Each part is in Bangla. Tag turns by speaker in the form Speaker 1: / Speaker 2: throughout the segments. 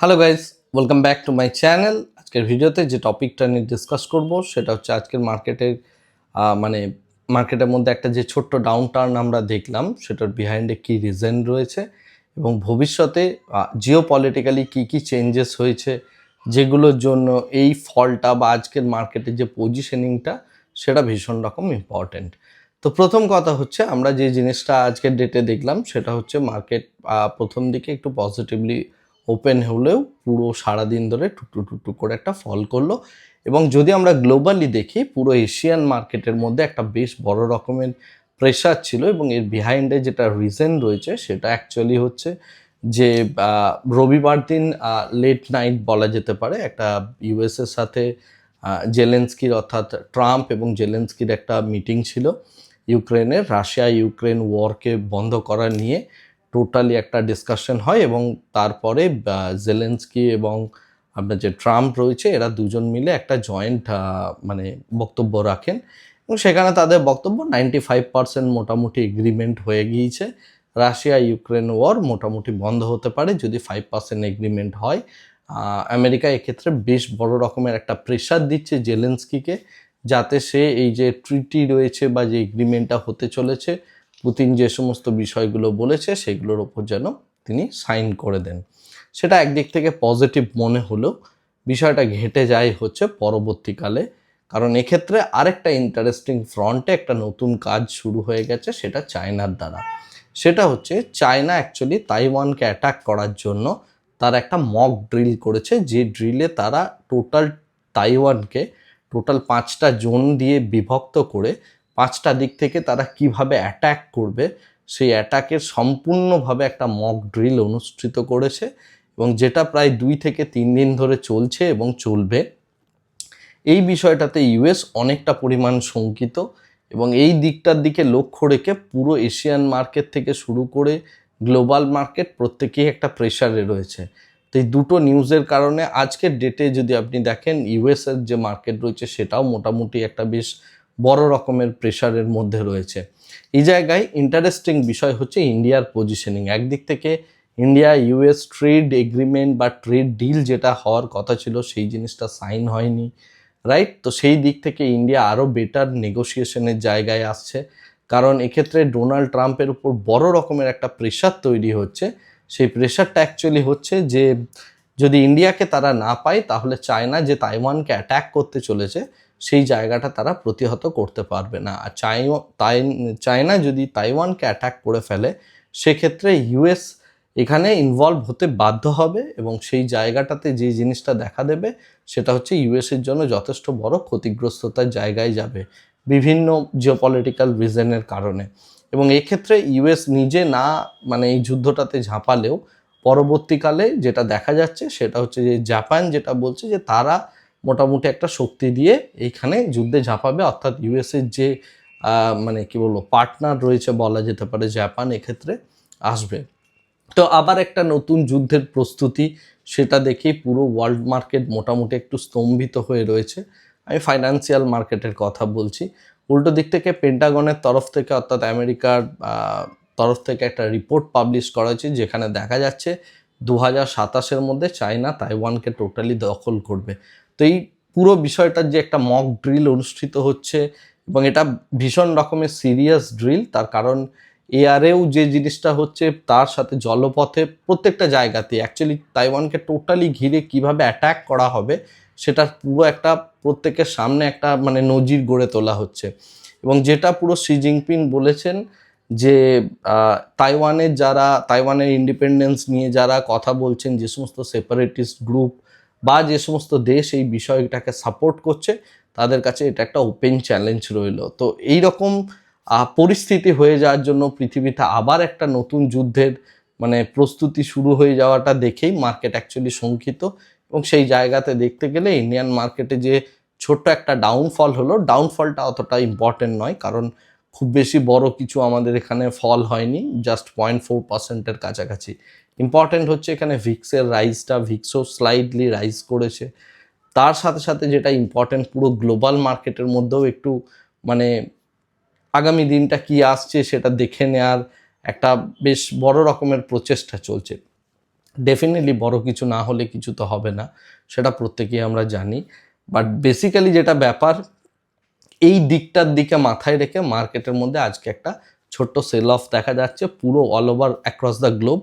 Speaker 1: Hello guys welcome back to my channel আজকের ভিডিওতে যে টপিকটা নিয়ে ডিসকাস করব, সেটা হচ্ছে আজকের মার্কেটের মানে মার্কেটের মধ্যে একটা যে ছোট্ট ডাউন টার্ন আমরা দেখলাম, সেটার বিহাইন্ডে কী রিজন রয়েছে এবং ভবিষ্যতে জিও পলিটিক্যালি কী কী চেঞ্জেস হয়েছে, যেগুলোর জন্য এই ফলটা বা আজকের মার্কেটের যে পজিশনিংটা সেটা ভীষণ রকম ইম্পর্ট্যান্ট তো প্রথম কথা হচ্ছে, আমরা যে জিনিসটা আজকের ডেটে দেখলাম, সেটা হচ্ছে মার্কেট প্রথম দিকে একটু পজিটিভলি ওপেন হলেও পুরো সারাদিন ধরে টুকটু টুকটু করে একটা ফল করল। এবং যদি আমরা গ্লোবালি দেখি, পুরো এশিয়ান মার্কেটের মধ্যে একটা বেশ বড় রকমের প্রেশার ছিল এবং এর বিহাইন্ডে যেটা রিজন রয়েছে সেটা অ্যাকচুয়ালি হচ্ছে যে রবিবার দিন লেট নাইট বলা যেতে পারে একটা ইউএসের সাথে জেলেন্সকির অর্থাৎ ট্রাম্প এবং জেলেন্সকির একটা মিটিং ছিল ইউক্রেনের রাশিয়া ইউক্রেন ওয়ারকে বন্ধ করা নিয়ে। টোটালি একটা ডিসকাশন হয় এবং তারপরে জেলেন্সকি এবং আপনার যে ট্রাম্প রয়েছে, এরা দুজন মিলে একটা জয়েন্ট মানে বক্তব্য রাখেন। এবং সেখানে তাদের বক্তব্য নাইনটি ফাইভ পার্সেন্ট মোটামুটি এগ্রিমেন্ট হয়ে গিয়েছে। রাশিয়া ইউক্রেন ওয়ার মোটামুটি বন্ধ হতে পারে যদি ফাইভ পার্সেন্ট এগ্রিমেন্ট হয়। আমেরিকা এক্ষেত্রে বেশ বড় রকমের একটা প্রেশার দিচ্ছে জেলেন্সকিকে যাতে সে এই যে ট্রিটি রয়েছে বা যে এগ্রিমেন্টটা হতে চলেছে পুতিন যে সমস্ত বিষয়গুলো বলেছে, সেগুলোর ওপর যেন তিনি সাইন করে দেন। সেটা একদিক থেকে পজিটিভ মনে হলেও বিষয়টা ঘেটে যায় হচ্ছে পরবর্তীকালে। কারণ এক্ষেত্রে আরেকটা ইন্টারেস্টিং ফ্রন্টে একটা নতুন কাজ শুরু হয়ে গেছে, সেটা চায়নার দ্বারা। সেটা হচ্ছে চায়না অ্যাকচুয়ালি তাইওয়ানকে অ্যাটাক করার জন্য তারা একটা মক ড্রিল করেছে, যে ড্রিলে তারা টোটাল তাইওয়ানকে টোটাল পাঁচটা জোন দিয়ে বিভক্ত করে পাঁচটা দিক থেকে তারা কীভাবে অ্যাটাক করবে, সেই অ্যাটাকের সম্পূর্ণভাবে একটা মক ড্রিল অনুষ্ঠিত করেছে এবং যেটা প্রায় দুই থেকে তিন দিন ধরে চলছে এবং চলবে। এই বিষয়টাতে ইউএস অনেকটা পরিমাণ শঙ্কিত এবং এই দিকটার দিকে লক্ষ্য রেখে পুরো এশিয়ান মার্কেট থেকে শুরু করে গ্লোবাল মার্কেট প্রত্যেকেই একটা প্রেশারে রয়েছে। তো এই দুটো নিউজের কারণে আজকের ডেটে যদি আপনি দেখেন ইউএসের যে মার্কেট রয়েছে সেটাও মোটামুটি একটা বেশ বড় রকমের প্রেশারের মধ্যে রয়েছে। এই জায়গায় ইন্টারেস্টিং বিষয় হচ্ছে ইন্ডিয়ার পজিশনিং একদিক থেকে ইন্ডিয়া ইউএস ট্রেড এগ্রিমেন্ট বা ট্রেড ডিল যেটা হওয়ার কথা ছিল, সেই জিনিসটা সাইন হয়নি রাইট তো সেই দিক থেকে ইন্ডিয়া আরও বেটার নেগোসিয়েশনের জায়গায় আসছে। কারণ এক্ষেত্রে ডোনাল্ড ট্রাম্পের উপর বড় রকমের একটা প্রেশার তৈরি হচ্ছে। সেই প্রেশারটা অ্যাকচুয়ালি হচ্ছে যে, যদি ইন্ডিয়াকে তারা না পায়, তাহলে চায়না যে তাইওয়ানকে অ্যাট্যাক করতে চলেছে সেই জায়গাটা তারা প্রতিহত করতে পারবে না। আর তাই, চায়না যদি তাইওয়ানকে অ্যাট্যাক করে ফেলে, সেক্ষেত্রে ইউএস এখানে ইনভলভ হতে বাধ্য হবে এবং সেই জায়গাটাতে যে জিনিসটা দেখা দেবে, সেটা হচ্ছে ইউএসের জন্য যথেষ্ট বড় ক্ষতিগ্রস্ততার জায়গায় যাবে বিভিন্ন জিওপলিটিক্যাল রিজনের কারণে। এবং এক্ষেত্রে ইউএস নিজে না মানে এই যুদ্ধটাতে ঝাঁপালেও, পরবর্তীকালে যেটা দেখা যাচ্ছে, সেটা হচ্ছে যে জাপান যেটা বলছে যে তারা মোটামুটি একটা শক্তি দিয়ে এইখানে যুদ্ধে ঝাঁপাবে। অর্থাৎ ইউএসের যে মানে কি বলব পার্টনার রয়েছে বলা যেতে পারে জাপান এক্ষেত্রে আসবে। তো আবার একটা নতুন যুদ্ধের প্রস্তুতি, সেটা দেখেই পুরো ওয়ার্ল্ড মার্কেট মোটামুটি একটু স্তম্ভিত হয়ে রয়েছে। আমি ফাইন্যান্সিয়াল মার্কেটের কথা বলছি। উল্টো দিক থেকে পেন্টাগনের তরফ থেকে, অর্থাৎ আমেরিকার তরফ থেকে একটা রিপোর্ট পাবলিশ করা হয়েছে, যেখানে দেখা যাচ্ছে দু হাজার সাতাশের মধ্যে চায়না তাইওয়ানকে টোটালি দখল করবে। তো এই পুরো বিষয়টার যে একটা মক ড্রিল অনুষ্ঠিত হচ্ছে এবং এটা ভীষণ রকমের সিরিয়াস ড্রিল তার কারণ এয়ারেও যে জিনিসটা হচ্ছে তার সাথে জলপথে প্রত্যেকটা জায়গাতে অ্যাকচুয়ালি তাইওয়ানকে টোটালি ঘিরে কীভাবে অ্যাট্যাক করা হবে সেটার পুরো একটা প্রত্যেকের সামনে একটা মানে নজির গড়ে তোলা হচ্ছে। এবং যেটা পুরো শি জিনপিং বলেছেন যে তাইওয়ানের যারা তাইওয়ানের ইন্ডিপেন্ডেন্স নিয়ে যারা কথা বলছেন, যে সমস্ত সেপারেটিস্ট গ্রুপ বা যে সমস্ত দেশ এই বিষয়টাকে সাপোর্ট করছে, তাদের কাছে এটা একটা ওপেন চ্যালেঞ্জ রইল। তো এই রকম পরিস্থিতি হয়ে যাওয়ার জন্য পৃথিবীতে আবার একটা নতুন যুদ্ধের মানে প্রস্তুতি শুরু হয়ে যাওয়াটা দেখেই মার্কেট অ্যাকচুয়ালি শঙ্কিত এবং সেই জায়গাতে দেখতে গেলে ইন্ডিয়ান মার্কেটে যে ছোট্ট একটা ডাউনফল হলো ডাউনফলটা অতটা ইম্পর্টেন্ট নয়। কারণ খুব বেশি বড় কিছু আমাদের এখানে ফল হয়নি জাস্ট পয়েন্ট ফোর পার্সেন্টের কাছাকাছি। ইম্পর্টেন্ট হচ্ছে এখানে ভিক্সের রাইজটা ভিক্সও স্লাইডলি রাইজ করেছে। তার সাথে সাথে যেটা ইম্পর্টেন্ট পুরো গ্লোবাল মার্কেটের মধ্যেও একটু মানে আগামী দিনটা কি আসছে সেটা দেখে নেওয়ার একটা বেশ বড় রকমের প্রচেষ্টা চলছে। ডেফিনেটলি বড় কিছু না হলে কিছু তো হবে না, সেটা প্রত্যেকেই আমরা জানি। বাট বেসিক্যালি যেটা ব্যাপার এই দিকটার দিকে মাথায় রেখে মার্কেটের মধ্যে আজকে একটা ছোট্ট সেল অফ দেখা যাচ্ছে, পুরো all over across the globe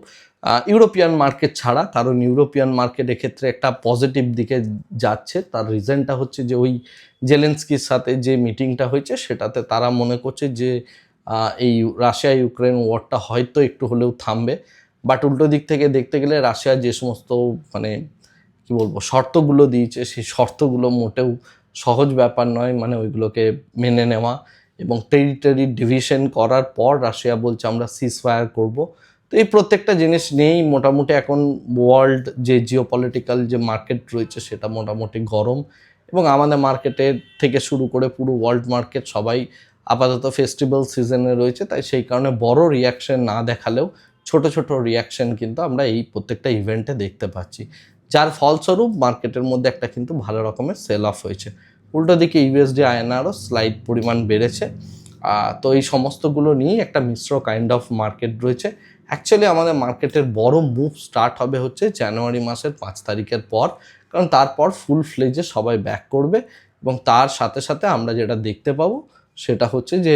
Speaker 1: European market ছাড়া, কারণ ইউরোপিয়ান মার্কেট এক্ষেত্রে একটা পজিটিভ দিকে যাচ্ছে। তার রিজনটা হচ্ছে যে ওই জেলেন্সকির সাথে যে মিটিংটা হয়েছে, সেটাতে তারা মনে করছে যে এই রাশিয়া ইউক্রেন ওয়ারটা হয়তো একটু হলেও থামবে। বাট উল্টো দিক থেকে দেখতে গেলে রাশিয়া যে সমস্ত মানে কি বলব, শর্তগুলো দিয়েছে, সেই শর্তগুলো মোটেও সহজ ব্যাপার নয় মানে ওইগুলোকে মেনে নেওয়া এবং টেরিটরি ডিভিশন করার পর রাশিয়া বলছে আমরা সিজ ফায়ার করব। তো এই প্রত্যেকটা জিনিস নিয়েই মোটামুটি এখন ওয়ার্ল্ড যে জিও পলিটিক্যাল যে মার্কেট রয়েছে সেটা মোটামুটি গরম এবং আমাদের মার্কেটের থেকে শুরু করে পুরো ওয়ার্ল্ড মার্কেট সবাই আপাতত ফেস্টিভ্যাল সিজনে রয়েছে, তাই সেই কারণে বড় রিয়াকশন না দেখালেও ছোট ছোট রিয়াকশন কিন্তু আমরা এই প্রত্যেকটা ইভেন্টে দেখতে পাচ্ছি। যার ফলস্বরূপ মার্কেটের মধ্যে একটা কিন্তু ভালো রকমের সেল অফ হয়েছে। উল্টো দিকে ইউএসডি আয়নারও স্লাইড পরিমাণ বেড়েছে। তো এই সমস্তগুলো নিয়েই একটা মিশ্র কাইন্ড অফ মার্কেট রয়েছে। অ্যাকচুয়ালি আমাদের মার্কেটের বড় মুভ স্টার্ট হবে হচ্ছে জানুয়ারি মাসের পাঁচ তারিখের পর। কারণ তারপর ফুল ফ্লেজে সবাই ব্যাক করবে এবং তার সাথে সাথে আমরা যেটা দেখতে পাবো সেটা হচ্ছে যে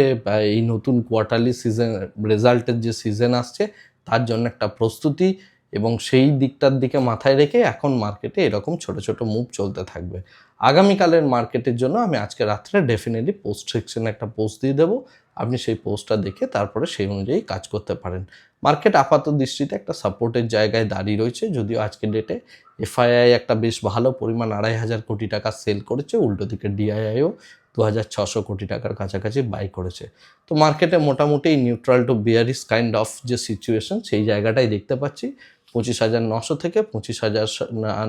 Speaker 1: এই নতুন কোয়ার্টারলি সিজন রেজাল্টের যে সিজন আসছে, তার জন্য একটা প্রস্তুতি এবং সেই দিকটার দিকে মাথায় রেখে এখন মার্কেটে এরকম ছোট ছোট মুভ চলতে থাকবে। আগামীকালের মার্কেটের জন্য আমি আজকে রাত্রে ডেফিনেটলি পোস্ট সেকশনে একটা পোস্ট দিয়ে দেবো। আপনি সেই পোস্টটা দেখে তারপরে সেই অনুযায়ী কাজ করতে পারেন। মার্কেট আপাত দৃষ্টিতে একটা সাপোর্টের জায়গায় দাঁড়িয়ে রয়েছে। যদিও আজকে ডেটে এফআইআই একটা বেশ ভালো পরিমাণ আড়াই হাজার কোটি টাকা সেল করেছে। উল্টো দিকে ডিআইআইও দু হাজার ছশো কোটি টাকার কাছাকাছি বাই করেছে। তো মার্কেটে মোটামুটি neutral to bearish kind of যে সিচুয়েশন সেই জায়গাটাই দেখতে পাচ্ছি। পঁচিশ হাজার নশো থেকে পঁচিশ হাজার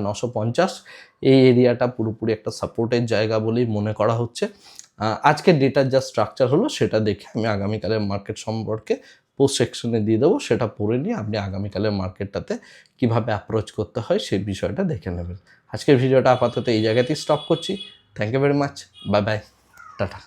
Speaker 1: নশো পঞ্চাশ। এই এরিয়াটা পুরোপুরি একটা সাপোর্টের জায়গা বলেই মনে করা হচ্ছে। আজকের ডেটার যা স্ট্রাকচার হলো সেটা দেখে আমি আগামীকালের মার্কেট সম্পর্কে পোস্ট সেকশনে দিয়ে দেবো। সেটা পড়ে নিয়ে আপনি আগামীকালের মার্কেটটাতে কীভাবে অ্যাপ্রোচ করতে হয় সেই বিষয়টা দেখে নেবেন। আজকের ভিডিওটা আপাতত এই জায়গাতেই স্টপ করছি। Thank you very much bye bye tata.